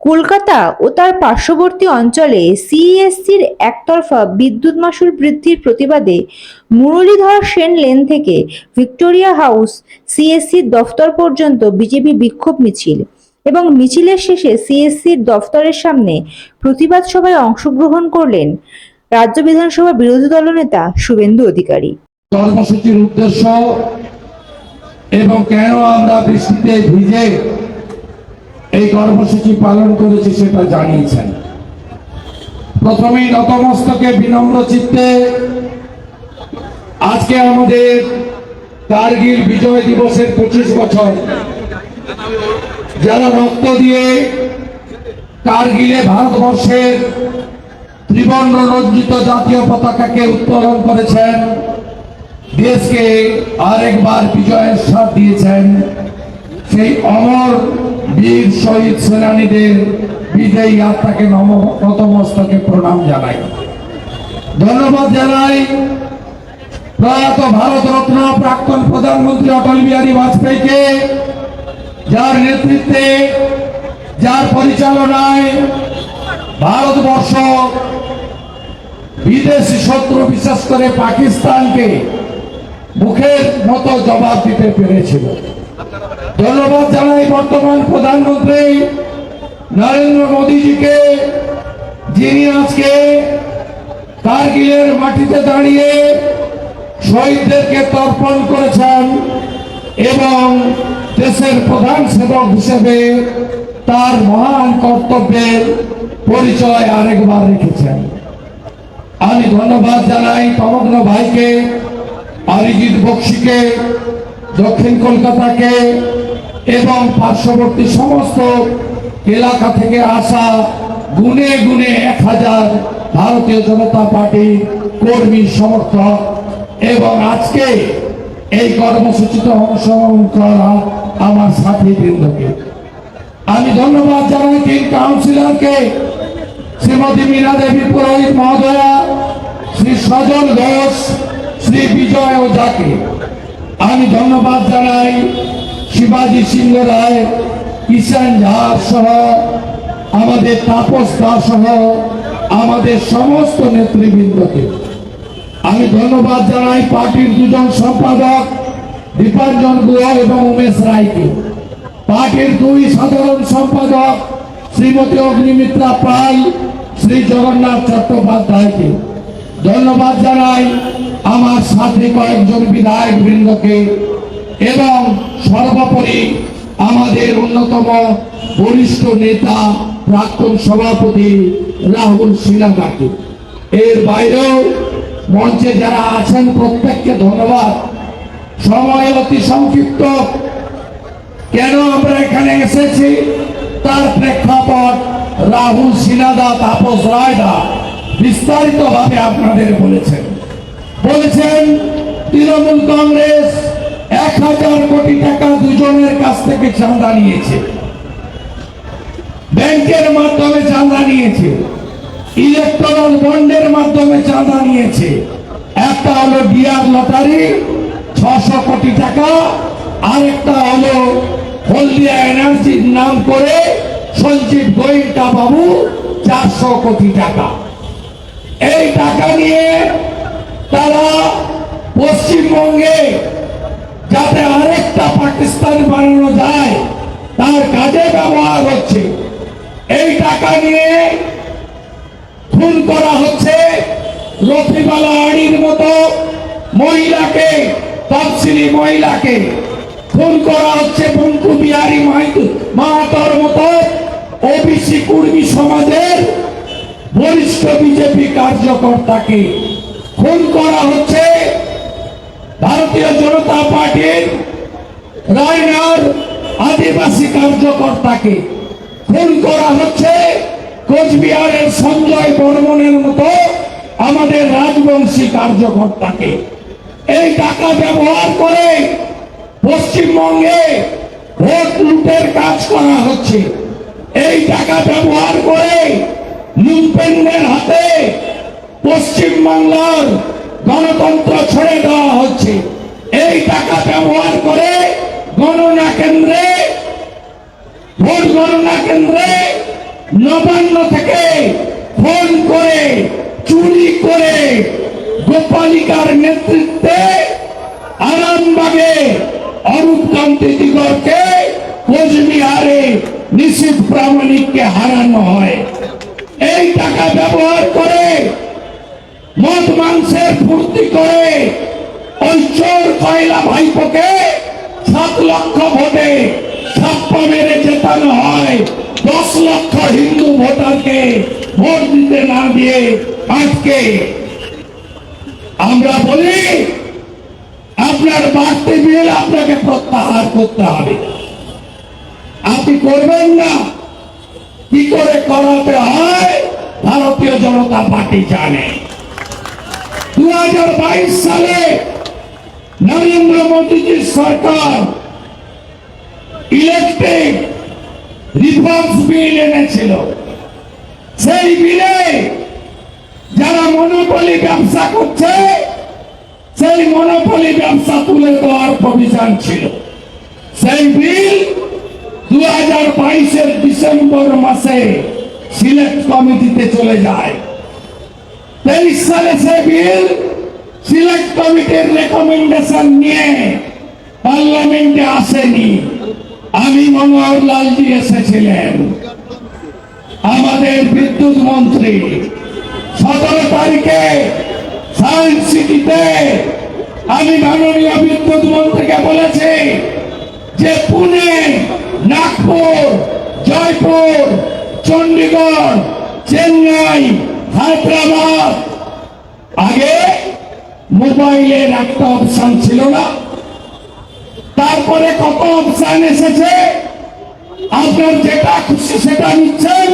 কলকাতা ও তার পার্শ্ববর্তী অঞ্চলে সিইএসসির একতরফা বিদ্যুৎ মাশুল বৃদ্ধির প্রতিবাদে মুরলীধর সেন লেন থেকে ভিক্টোরিয়া হাউস সিএসসির দফতর পর্যন্ত বিজেপি বিক্ষোভ মিছিল এবং মিছিলের শেষে সিএসসির দফতরের সামনে প্রতিবাদ সভায় অংশগ্রহণ করলেন রাজ্য বিধানসভা বিরোধী দলনেতা শুভেন্দু অধিকারী। কর্মসূচির উদ্দেশ্য এবং কেন আমরা বৃষ্টিতে ভিজে এই কর্মসূচি পালন করেছি সেটা জানিয়েছেন। প্রথমেই নতমস্তকে বিনম্র চিত্তে আজকে আমাদের কার্গিল বিজয় দিবসের পঁচিশ বছর। যারা রক্ত দিয়ে কার্গিলে ভারতবর্ষের ত্রিবর্ণ রঞ্জিত জাতীয় পতাকাকে উত্তোলন করেছেন, দেশকে আরেকবার বিজয়ের স্বাদ দিয়েছেন। সেই অমর বীর শহীদ সেনানীদের বিজয়ী আত্মাকে নম নতমস্তকে প্রণাম জানাই। ধন্যবাদ জানাই প্রয়াত ভারত রত্ন প্রাক্তন প্রধানমন্ত্রী অটল বিহারী বাজপেয়ীকে, যার নেতৃত্বে, যার পরিচালনায় ভারতবর্ষ বিদেশি শত্রু বিশেষ করে পাকিস্তানকে মুখের মতো জবাব দিতে পেরেছিল। ধন্যবাদ জানাই বর্তমান প্রধানমন্ত্রী নরেন্দ্র মোদীজিকে, যিনি আজকে কার্গিলের মাটিতে দাঁড়িয়ে শহীদদেরকে তর্পণ করেছেন এবং দেশের প্রধান সেবক হিসেবে তার মহান কর্তব্যের পরিচয় আরেকবার রেখেছেন। আমি ধন্যবাদ জানাই তমগ্ন ভাইকে, অরিজিৎ বক্সিকে, দক্ষিণ কলকাতাকে এবং পার্শ্ববর্তী সমস্ত এলাকা থেকে আসা গুনে গুনে এক হাজার ভারতীয় জনতা পার্টির কর্মী সমর্থক। এবং আজকে এই কর্মসূচিতে অংশগ্রহণ করা আমার সাথী বৃন্দকে আমি ধন্যবাদ জানাই তিন কাউন্সিলরকে, শ্রীমতী মীনা দেবী পুরোহিত মহোদয়া, শ্রী সজল ঘোষ শ্রী বিজয় ও ওঝাকে আমি ধন্যবাদ জানাই শিবাজী সিংহ রায় কিষান ঝা সহ, আমাদের তাপস দাস সহ, আমাদের সমস্ত নেতৃবৃন্দকে। আমি ধন্যবাদ জানাই পার্টির দুজন সম্পাদক, দীপাঞ্জন গুহ এবং উমেশ রায়কে। পার্টির দুই সাধারণ সম্পাদক, শ্রীমতী অগ্নিমিত্রা পাল, শ্রী জগন্নাথ চট্টোপাধ্যায়কে। ধন্যবাদ জানাই আমার সাথে কয়েকজন বিধায়ক বৃন্দকে। এবং সর্বোপরি আমাদের অন্যতম বরিষ্ঠ নেতা, প্রাক্তন সভাপতি রাহুল সিনহাকে। এর বাইরেও মঞ্চে যারা আছেন, প্রত্যেককে ধন্যবাদ। সময় অতি সংক্ষিপ্ত। কেন আমরা এখানে এসেছি? তার প্রেক্ষাপট রাহুল সিনাদা তাপস রায়দা বিস্তারিত ভাবে আপনাদের বলেছেন। বলেছেন, তৃণমূল কংগ্রেস থেকে চাঁদা নিয়েছে। ব্যাংকের মাধ্যমে চাঁদা নিয়েছে। ইলেকট্রাল বন্ডের মাধ্যমে চাঁদা নিয়েছে। একটা হলো ডিয়ার লটারি, ছশো কোটি টাকা, আরেকটা হলো হলদিয়া এনার্জির নাম করে সঞ্চিত গোয়েঙ্কা বাবু চারশো কোটি টাকা। এই টাকা নিয়ে তারা পশ্চিমবঙ্গে যাতে আরেকটা পাকিস্তান বানানো যায়, তার কাজে ব্যবহার হচ্ছে। এই টাকা নিয়ে খুন করা হচ্ছে রফিবালা আড়ির মতো মহিলাকে, তফসিলি মহিলাকে। খুন করা হচ্ছে বঙ্কু বিহারী মাহাতো মাহাতর মতো ওবিসি কুর্মী সমাজের বরিষ্ঠ বিজেপি কার্যকর্তাকে। খুন করা হচ্ছে ভারতীয় জনতা পার্টির রায়নার আদিবাসী কার্যকর্তাকে খুন করা হচ্ছে। কোচবিহারের সঞ্জয় বর্মনের মতো আমাদের রাজবংশী কার্যকর্তাকে। এই টাকা ব্যবহার করে পশ্চিমবঙ্গে ভোট লুটের কাজ করা হচ্ছে। এই টাকা ব্যবহার করে লুম্পেনদের হাতে পশ্চিমবাংলার গণতন্ত্র ছেড়ে দেওয়া হচ্ছে। এই টাকা ব্যবহার করে গণনা কেন্দ্রে, ভোট গণনা কেন্দ্রে নবান্ন থেকে ফোন করে, চুরি করে গোপালিকার নেতৃত্বে আরামবাগে অরূপ কান্তি দিগরকে কোচবিহারে নিশীত প্রামাণিককে হারানো হয়। এই টাকা ব্যবহার করে মদ মাংসের ফুর্তি করে ওই চোর কয়লা ভাইপোকে সাত লক্ষ ভোটে ছাপ্পা মেরে জেতানো হয়। দশ লক্ষ হিন্দু ভোটারকে ভোট দিতে না দিয়ে আজকে আমরা বলি, আপনার বাড়তি বিল আপনাকে প্রত্যাহার করতে হবে। আপনি করবেন না। কি করে করাতে হয়, ভারতীয় জনতা পার্টি জানে। দু হাজার বাইশ সালে নরেন্দ্র মোদীজির সরকার ইলেকট্রিক রিফর্মস বিল এনেছিল। সেই বিলে যারা মনোপলি ব্যবসা করছে, সেই মনোপলি ব্যবসা তুলে দেওয়ার প্রভিশন ছিল। সেই বিল দু হাজার বাইশের ডিসেম্বর মাসে সিলেক্ট কমিটিতে চলে যায়। তেইশ সালে সেই বিল সিলেক্ট কমিটির রেকমেন্ডেশন নিয়ে পার্লামেন্টে আসেনি। আমি মনোহর লালজি এসেছিলেন। আমাদের বিদ্যুৎ মন্ত্রী। সতেরো তারিখে সায়েন্স সিটিতে আমি মাননীয় বিদ্যুৎ মন্ত্রীকে বলেছি যে পুনে, নাগপুর, জয়পুর, চণ্ডীগড়, চেন্নাই, হায়দ্রাবাদ। আগে মোবাইলের একটা অপশান ছিল না। তারপরে কত অপশান এসেছে? আপনার যেটা খুশি সেটা নিচ্ছেন।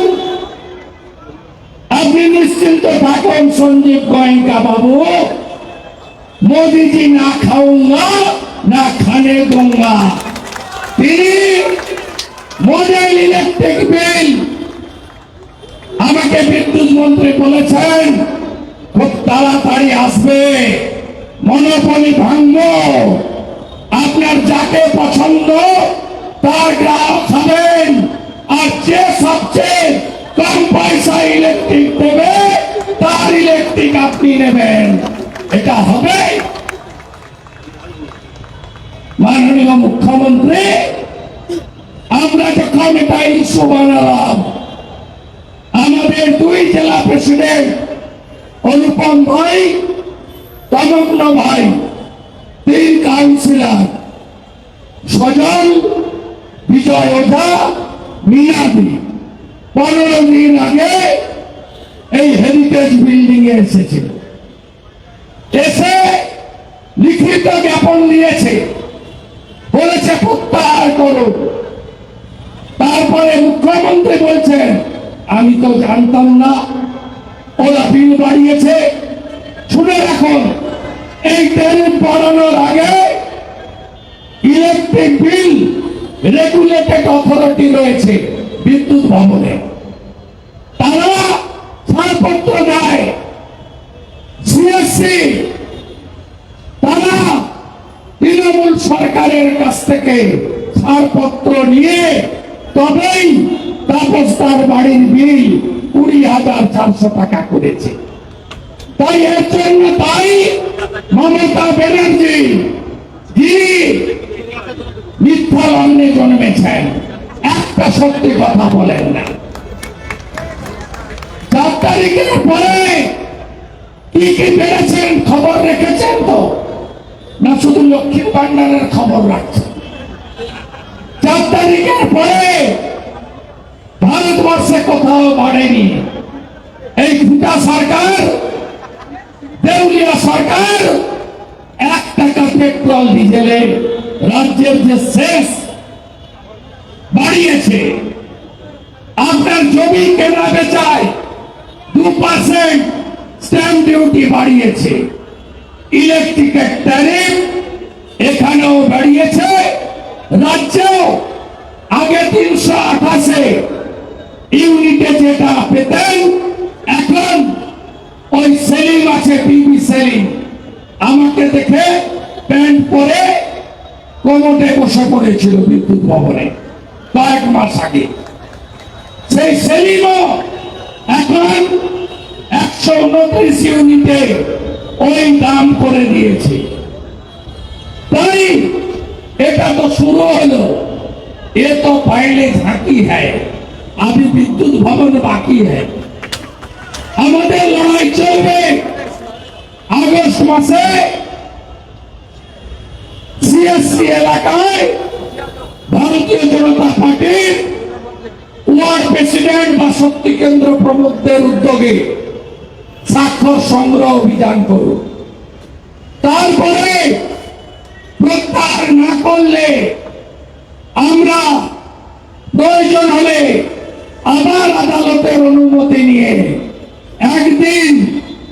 আপনি নিশ্চিন্ত থাকেন সঞ্জীব গোয়েঙ্কা বাবু। মোদিজি না খাউঙ্গা না খানে গঙ্গা। তিনি মোবাইল ইলেকট্রিক বিল আমাকে বিদ্যুৎ মন্ত্রী বলেছেন। খুব তাড়াতাড়ি আসবে। মনোপলি ভাঙব। আপনার যাকে পছন্দ, তার গ্রাহক হবেন। আর যে সবচেয়ে কম পয়সা ইলেকট্রিক দেবে, তার ইলেকট্রিক আপনি নেবেন। এটা হবে মাননীয় মুখ্যমন্ত্রী। আমরা যখন এটা ইস্যু বানালাম, আমাদের দুই জেলা প্রেসিডেন্ট অনুপম ভাই, তমগ্ন ভাই, তিন কাউন্সিলর সজল বিজয় ওঝা, মিনাদি। পনেরো দিন আগে এই হেরিটেজ বিল্ডিং এ এসেছিল এসে লিখিত জ্ঞাপন দিয়েছে। বলেছে, প্রত্যাহার করুন তারপরে মুখ্যমন্ত্রী বলছেন, আমি তো জানতাম না। ওরা বিল বাড়িয়েছে। শুনে রাখুন এই ট্যারিফ বাড়ানোর আগে ইলেকট্রিক বিল রেগুলেটেড অথরিটি রয়েছে বিদ্যুৎ ভবনে। তারা ছাড়পত্র দেয় সিএসসি তারা তৃণমূল সরকারের কাছ থেকে ছাড়পত্র নিয়ে তবেই তাপস তার বাড়ির বিল হাজার চারশো টাকা করেছে। তাই এর জন্য তাই মমতা ব্যানার্জি। যিনি মিথ্যা লগ্নে জন্মেছেন। একটা সত্যি কথা বলেন না। চার তারিখের পরে কি কি পেরেছেন খবর রেখেছেন তো? না শুধু লক্ষ্মীর ভান্ডারের খবর রাখছেন? চার তারিখের পরে ভারতবর্ষে কোথাও বাড়েনি। এই ফুটা সরকার, দেউলিয়া সরকার, এক টাকা পেট্রোল, ডিজেলে রাজ্যের যে শেষ বাড়িয়েছে, আপনার জমি কেনা বেচায় দু পার্সেন্ট স্ট্যাম্প ডিউটি বাড়িয়েছে। ইলেকট্রিকের ট্যারিফ এখানেও বাড়িয়েছে, রাজ্যেও আগে তিনশো আঠাশে ইউনিটে যেটা পেতেন এখন ওই সেলিং আছে সেলিম, আমাকে দেখে প্যান্ট পরে কোমরে বসে পড়েছিল বিদ্যুৎ ভবনে, কয়েক মাস আগে। সেই সেলিমও এখন একশো উনত্রিশ ইউনিটে ওই দাম করে দিয়েছে। তাই এটা তো শুরু হলো। এ তো পাইলে ঝাঁকি হ্যায় আমি বিদ্যুৎ ভবন বাকি হ্যায়। আমাদের লড়াই চলবে। আগস্ট মাসে সিএসসি এলাকায় ভারতীয় জনতা পার্টির ওয়ার্ড প্রেসিডেন্ট বা শক্তি কেন্দ্র প্রমুখদের উদ্যোগে স্বাক্ষর সংগ্রহ অভিযান করুন। তারপরে প্রত্যাহার না করলে আমরা প্রয়োজন হলে আবার আদালতের অনুমতি নিয়ে একদিন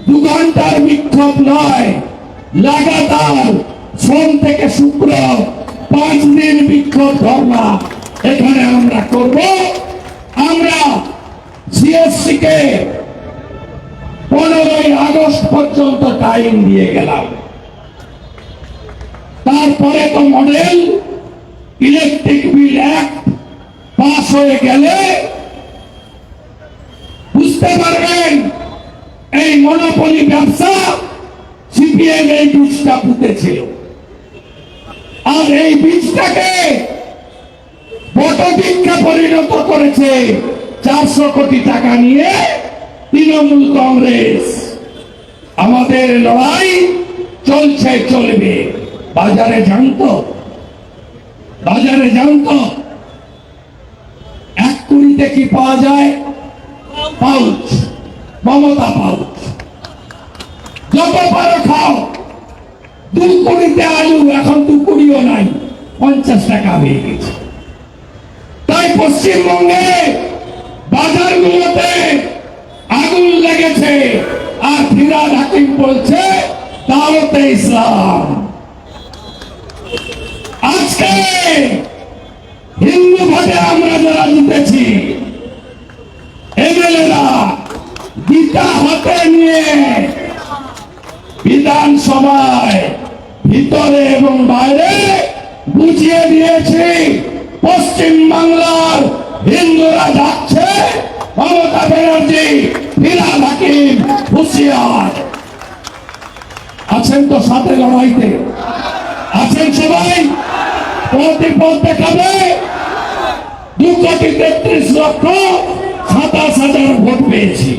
দু ঘণ্টার বিক্ষোভ নয়। লাগাতার সোম থেকে শুক্র পাঁচ দিন বিক্ষোভ ধর্মা এখানে আমরা করব। আমরা সিএসসি কে পনেরোই আগস্ট পর্যন্ত টাইম দিয়ে গেলাম। তারপরে তো model, electric bill act pass হয়ে গেলে বুঝতে পারবেন, এই মনোপলি ব্যবসা সিপিএম এই বীজটা পুঁতেছিল। আর এই বীজটাকে বটবৃক্ষে পরিণত করেছে চারশো কোটি টাকা নিয়ে তৃণমূল কংগ্রেস। আমাদের লড়াই চলছে, চলবে। বাজারে জানতো? বাজারে জানতো? এক কুড়িতে কি পাওয়া যায়? পাউচ। মমতা পাউচ। যত পারো খাও? দু কুড়িতে আলু, এখন দু কুড়িও নাই। পঞ্চাশ টাকা হয়ে গেছে। তাই পশ্চিমবঙ্গে বাজারগুলোতে আগুন লেগেছে, আর ফিরাদ হাকিম বলছে, দাওয়াতে ইসলাম। আজকে হিন্দু ভোটে আমরা যারা জিতেছি, এমএলএরা গীতা হাতে নিয়ে বিধানসভায় ভিতরে এবং বাইরে বুঝিয়ে দিয়েছি, পশ্চিম বাংলার হিন্দুরা যাচ্ছে, মমতা ব্যানার্জি ফিরাদ হাকিম হুশিয়ার। আছেন তো সাথে লড়াইতে? আছেন সবাই? পথ দেখাবে দু কোটি তেত্রিশ লক্ষ সাতাশ হাজার ভোট পেয়েছি।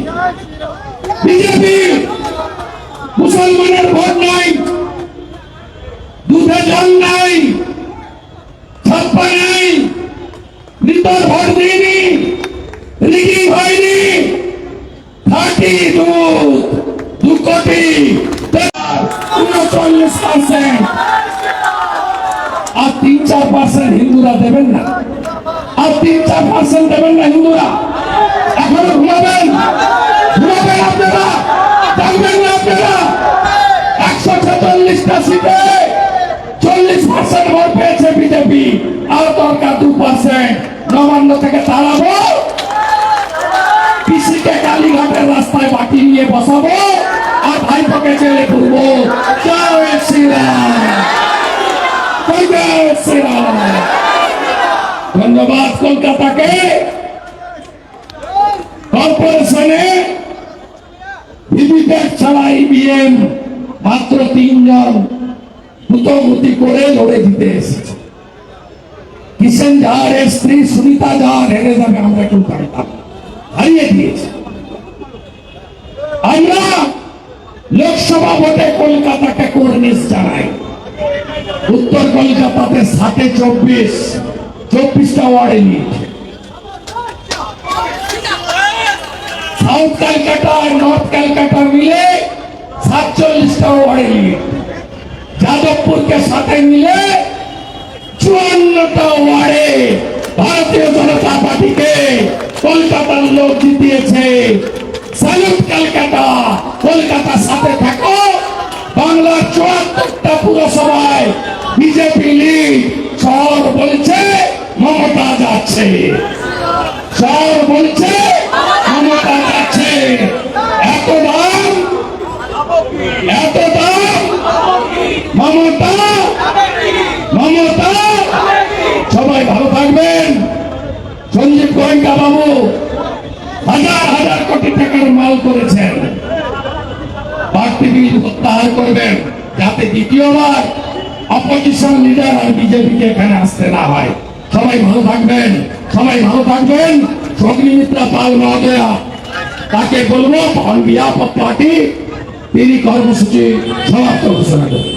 বিজেপি মুসলমানের ভোট নাই, দুধে জল নাই, ছাপ্পা নাই, মৃতর ভোট দিইনি রিগিং হয়নি। থার্টি দুধ, দু কোটি উনচল্লিশ পার্সেন্ট আর তিন চার পার্সেন্ট হিন্দুরা দেবেন না। আর তিন চার পার্সেন্ট দেবেন না হিন্দুরা। এখনও ঘুমাবেন? ঘুমাবেন আপনারা? একশো ছেচল্লিশটা সিটে চল্লিশ পার্সেন্ট ভোট পেয়েছে বিজেপি আর দরকার দু পার্সেন্ট নবান্ন থেকে তাড়াবো। পিসিকে কালীঘাটের রাস্তায় বাকি নিয়ে বসাবো। আর ভাইপোকে জেলে করব জয় শ্রীরাম। জয় শ্রীরাম ধন্যবাদ কলকাতাকে। কর্পোরেশনে ভিভিপ্যাট ছাড়া ইভিএম মাত্র তিনজন দ্রুতগতি করে লড়ে জিতে এসেছে। কিষেন ঝাড়ের স্ত্রী সুনিতা ঝাড় হেরে যাবে, আমরা কেউ জানতাম হারিয়ে দিয়েছে। আমরা লোকসভা ভোটে কলকাতাকে কর্নিশ জানাই। উত্তর কলকাতাতে সাথে চব্বিশ, চব্বিশটা ওয়ার্ডে নিয়েছে। সাউথ ক্যালকাটা আর নর্থ ক্যালকাটা মিলে সাতচল্লিশটা ওয়ার্ডে যাদবপুরকে সাথে মিলে চুয়ান্নটা ওয়ার্ডে ভারতীয় জনতা পার্টিকে কলকাতার লোক জিতিয়েছে। স্যালুট কলকাতা কলকাতার সাথে থাকো। বাংলার চুয়াত্তরটা পুরসভায় বিজেপি লিগ শহর বলছে, মমতা যাচ্ছে। শহর বলছে সবাই ভালো থাকবেন। সঞ্জীব গোয়েঙ্কা বাবু ঘেরাও করেছেন। বাড়তি বিল প্রত্যাহার করবেন যাতে দ্বিতীয়বার লিডার আর বিজেপিকে এখানে আসতে না হয়। সবাই ভালো থাকবেন, সবাই ভালো থাকবেন। অগ্নিমিত্রা পাল মহোদয়া, তাকে বলব অন পার্টি, তিনি কর্মসূচি সমাপ্ত ঘোষণা করবেন